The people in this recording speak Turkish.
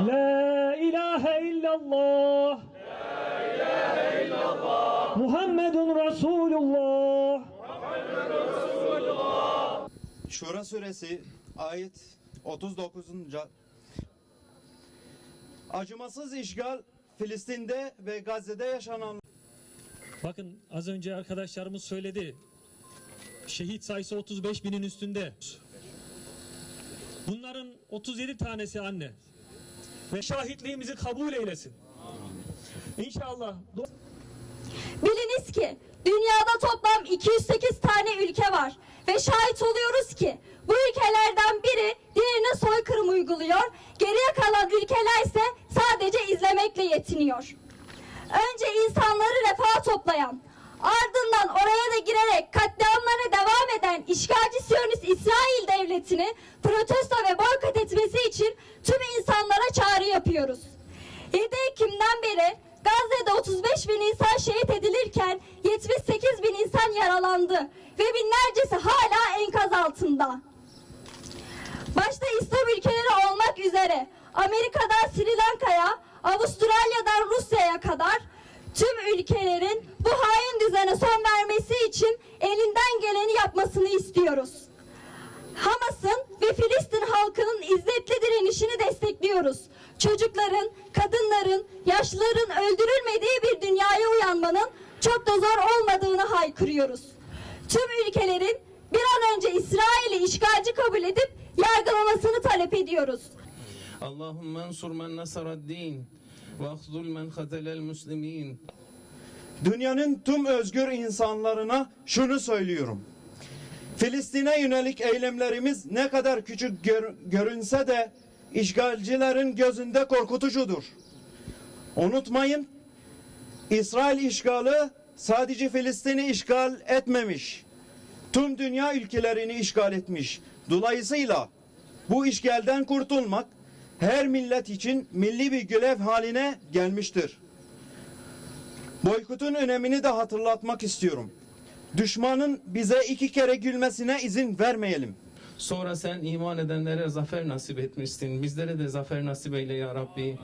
La ilahe illallah. Muhammedun Resulullah. Şura suresi ayet 39. Acımasız işgal Filistin'de ve Gazze'de yaşanan Bakın az önce arkadaşlarımız söyledi. Şehit sayısı 35 binin üstünde. Bunların 37 tanesi anne. Ve şahitliğimizi kabul eylesin. İnşallah. Biliniz ki dünyada toplam 208 tane ülke var ve şahit oluyoruz ki bu ülkelerden biri diğerine soykırım uyguluyor. Geriye kalan ülkeler ise sadece izlemekle yetiniyor. Önce insanları refaha toplayan, ardından oraya da girerek katliamlara 2008'den beri Gazze'de 35 bin insan şehit edilirken 78 bin insan yaralandı ve binlercesi hala enkaz altında. Başta İslam ülkeleri olmak üzere Amerika'dan Sri Lanka'ya, Avustralya'dan Rusya'ya kadar tüm ülkelerin bu hain düzene son vermesi için elinden geleni yapmasını istiyoruz. Hamas'ın ve Filistin halkının izzetli direnişini destekliyoruz. Çocukların, kadınların, yaşlıların öldürülmediği bir dünyaya uyanmanın çok da zor olmadığını haykırıyoruz. Tüm ülkelerin bir an önce İsrail'i işgalci kabul edip yargılamasını talep ediyoruz. Allahümme ensur men nasaraddin ve ahzul men katelel muslimin. Dünyanın tüm özgür insanlarına şunu söylüyorum. Filistin'e yönelik eylemlerimiz ne kadar küçük gör, görünse de işgalcilerin gözünde korkutucudur. Unutmayın, İsrail işgali sadece Filistin'i işgal etmemiş. Tüm dünya ülkelerini işgal etmiş. Dolayısıyla bu işgalden kurtulmak her millet için milli bir görev haline gelmiştir. Boykotun önemini de hatırlatmak istiyorum. Düşmanın bize iki kere gülmesine izin vermeyelim. Sonra sen iman edenlere zafer nasip etmişsin. Bizlere de zafer nasip eyle ya Rabbi.